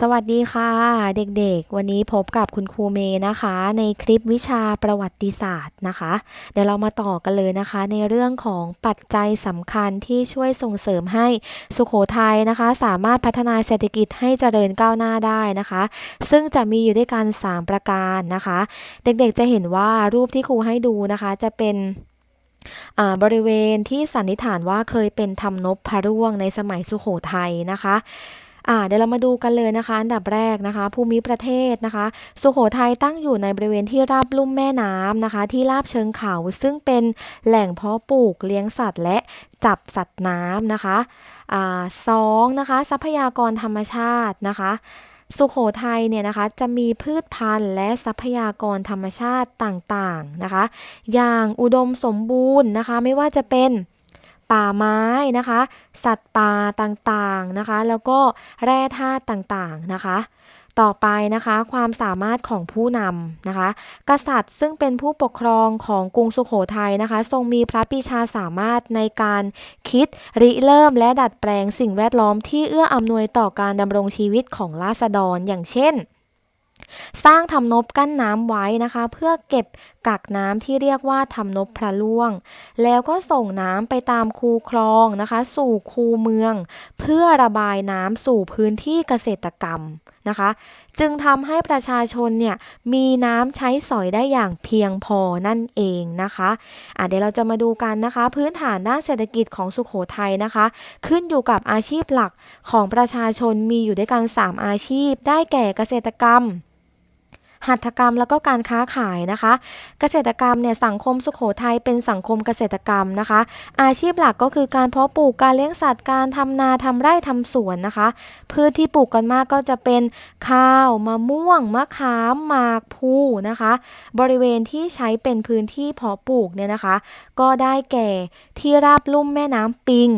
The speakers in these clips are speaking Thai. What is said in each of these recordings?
สวัสดีค่ะ เด็กๆ วันนี้พบกับคุณครูเมย์นะคะ ในคลิปวิชาประวัติศาสตร์นะคะ เดี๋ยวเรามาต่อกันเลยนะคะ ในเรื่องของปัจจัยสำคัญที่ช่วยส่งเสริมให้สุโขทัยนะคะ สามารถพัฒนาเศรษฐกิจให้เจริญก้าวหน้าได้นะคะ ซึ่งจะมีอยู่ด้วยกัน 3 ประการนะคะ เด็กๆจะเห็นว่ารูปที่ครูให้ดูนะคะจะเป็นอ่าบริเวณที่สันนิษฐานว่าเคยเป็นทำนบพระร่วงในสมัยสุโขทัยนะคะ อ่าเดี๋ยวเรามาดูกันเลยนะคะ อันดับแรกนะคะ ภูมิประเทศนะคะ สุโขทัยตั้งอยู่ในบริเวณที่ราบลุ่มแม่น้ำนะคะ ที่ราบเชิงเขาซึ่งเป็นแหล่งเพาะปลูกเลี้ยงสัตว์ และจับสัตว์น้ำนะคะอ่าสองนะคะ ทรัพยากรธรรมชาตินะคะสุโขทัยเนี่ยนะคะจะมีพืชพันธุ์และทรัพยากรธรรมชาติต่างๆนะคะ อย่างอุดมสมบูรณ์นะคะ ไม่ว่าจะเป็น ป่าไม้นะคะ สัตว์ป่าต่างๆนะคะ แล้วก็แร่ธาตุต่างๆนะคะต่อไปนะคะความสามารถของผู้นำนะคะ กษัตริย์ซึ่งเป็นผู้ปกครองของกรุงสุโขทัยนะคะ ทรงมีพระปีชาสามารถในการคิดริเริ่มและดัดแปลงสิ่งแวดล้อมที่เอื้ออำนวยต่อการดำรงชีวิตของราษฎรอย่างเช่น สร้างทำนบกั้นน้ำไว้นะคะ เพื่อเก็บกักน้ำที่เรียกว่าทำนบพระล่วง แล้วก็ส่งน้ำไปตามคูคลองนะคะ สู่คูเมือง เพื่อระบายน้ำสู่พื้นที่เกษตรกรรมนะคะ จึงทำให้ประชาชนเนี่ยมีน้ำใช้สอยได้อย่างเพียงพอนั่นเองนะคะอะเดี๋ยวเราจะมาดูกันนะคะ พื้นฐานด้านเศรษฐกิจของสุโขทัยนะคะ ขึ้นอยู่กับอาชีพหลักของประชาชนมีอยู่ด้วยกัน 3 อาชีพ ได้แก่เกษตรกรรม หัตถกรรมแล้วก็การค้าขายนะคะ เกษตรกรรมเนี่ยสังคมสุโขทัยเป็นสังคมเกษตรกรรมนะคะ อาชีพหลักก็คือการเพาะปลูกการเลี้ยงสัตว์การทำนาทำไร่ทำสวนนะคะพืชที่ปลูกกันมากก็จะเป็นข้าวมะม่วงมะขามหมากพูนะคะ บริเวณที่ใช้เป็นพื้นที่เพาะปลูกเนี่ยนะคะ ก็ได้แก่ที่ราบลุ่มแม่น้ำปิง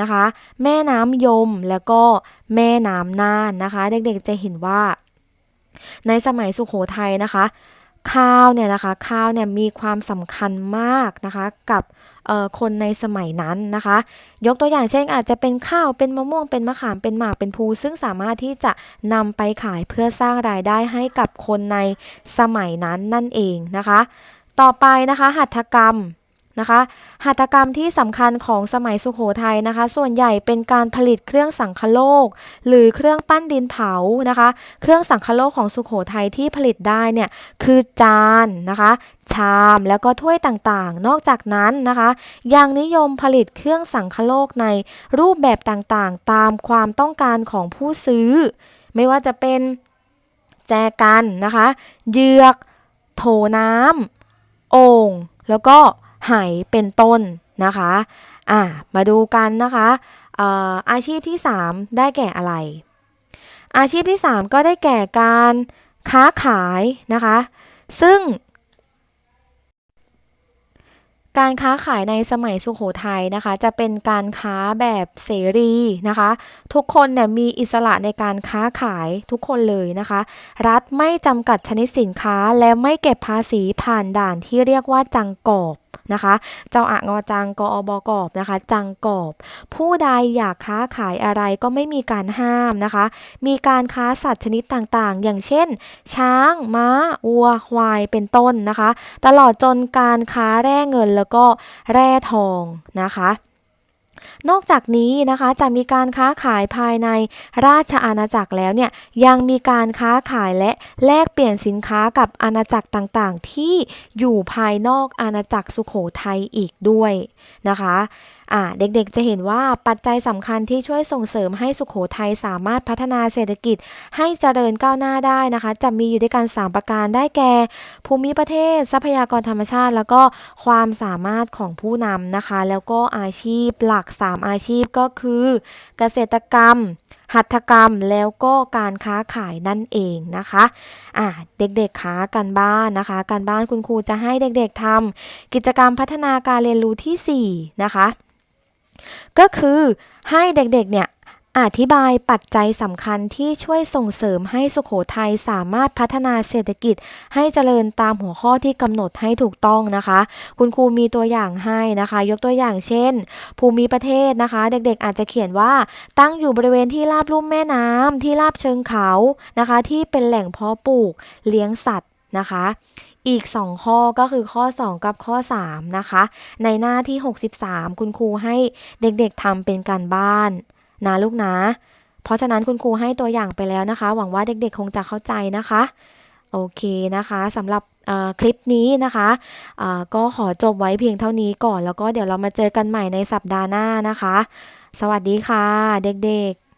นะคะ แม่น้ำยมแล้วก็แม่น้ำน่านนะคะ เด็กๆจะเห็นว่า ในสมัยสุโขทัยนะคะ ข้าวเนี่ยนะคะข้าวเนี่ยมีความสำคัญมากนะคะกับคนในสมัยนั้นนะคะ ยกตัวอย่างเช่นอาจจะเป็นข้าวเป็นมะม่วงเป็นมะขามเป็นหมากเป็นพูซึ่งสามารถที่จะนำไปขายเพื่อสร้างรายได้ให้กับคนในสมัยนั้นนั่นเองนะคะ ต่อไปนะคะหัตถกรรม นะคะ หัตถกรรมที่สำคัญของสมัยสุโขทัยนะคะ ส่วนใหญ่เป็นการผลิตเครื่องสังคโลก หรือเครื่องปั้นดินเผานะคะ เครื่องสังคโลกของสุโขทัยที่ผลิตได้เนี่ยคือจานนะคะ ชามแล้วก็ถ้วยต่างๆ นอกจากนั้นนะคะ ยังนิยมผลิตเครื่องสังคโลกในรูปแบบต่างๆ ตามความต้องการของผู้ซื้อ ไม่ว่าจะเป็นแจกันนะคะ เหยือก โถน้ำโอ่งแล้วก็ ไหเป็นต้นนะคะอะมาดูกันนะคะเอ่ออาชีพที่ 3 ได้แก่อะไร อาชีพที่ 3 ก็ได้แก่การค้าขายนะคะ ซึ่ง การค้าขายในสมัยสุโขทัยนะคะ จะเป็นการค้าแบบเสรีนะคะ ทุกคนเนี่ยมีอิสระในการค้าขายทุกคนเลยนะคะ รัฐไม่จำกัดชนิดสินค้าและไม่เก็บภาษีผ่านด่านที่เรียกว่าจังกอบ นะคะ เจ้าอะงอจังกอบกอบนะคะ จังกอบ ผู้ใดอยากค้าขายอะไรก็ไม่มีการห้ามนะคะ มีการค้าสัตว์ชนิดต่างๆ อย่างเช่น ช้าง ม้าวัวควายเป็นต้นนะคะ ตลอดจนการค้าแร่เงินแล้วก็แร่ทองนะคะ นอกจากนี้นะคะจะมีการค้าขายภายในราชอาณาจักรแล้วเนี่ยยังมีการค้าขายและแลกเปลี่ยนสินค้ากับอาณาจักรต่างๆ ที่อยู่ภายนอกอาณาจักรสุโขทัยอีกด้วยนะคะเด็กๆจะเห็นว่าปัจจัยสำคัญที่ช่วยส่งเสริมให้สุโขทัยสามารถพัฒนาเศรษฐกิจให้เจริญก้าวหน้าได้นะคะ จะมีอยู่ด้วยกัน 3 ประการได้แก่ ภูมิประเทศ ทรัพยากรธรรมชาติ แล้วก็ความสามารถของผู้นำนะคะ แล้วก็อาชีพหลัก3 อาชีพก็คือ เกษตรกรรม หัตถกรรมแล้วก็การค้าขายนั่นเองนะคะอะเด็กๆค้าการบ้านนะคะ การบ้านคุณครูจะให้เด็กๆทำกิจกรรมพัฒนาการเรียนรู้ที่ 4 นะคะ ก็คือให้เด็กๆเนี่ย อธิบายปัจจัยสำคัญที่ช่วยส่งเสริมให้สุโขทัยสามารถพัฒนาเศรษฐกิจ ให้เจริญตามหัวข้อที่กำหนดให้ถูกต้องนะคะ คุณครูมีตัวอย่างให้นะคะ ยกตัวอย่างเช่น ภูมิประเทศนะคะ เด็กๆอาจจะเขียนว่าตั้งอยู่บริเวณที่ราบลุ่มแม่น้ำที่ราบเชิงเขานะคะ ที่เป็นแหล่งเพาะปลูกเลี้ยงสัตว์นะคะ อีก 2 ข้อก็คือข้อ 2 กับข้อ 3 นะคะ ในหน้าที่ 63 คุณครูให้เด็กๆทำเป็นการบ้าน นะลูกนะ เพราะฉะนั้นคุณครูให้ตัวอย่างไปแล้วนะคะ หวังว่าเด็กๆ คงจะเข้าใจนะคะ โอเคนะคะสำหรับคลิปนี้นะคะก็ขอจบไว้เพียงเท่านี้ก่อน แล้วก็เดี๋ยวเรามาเจอกันใหม่ในสัปดาห์หน้านะคะ สวัสดีค่ะ เด็กๆ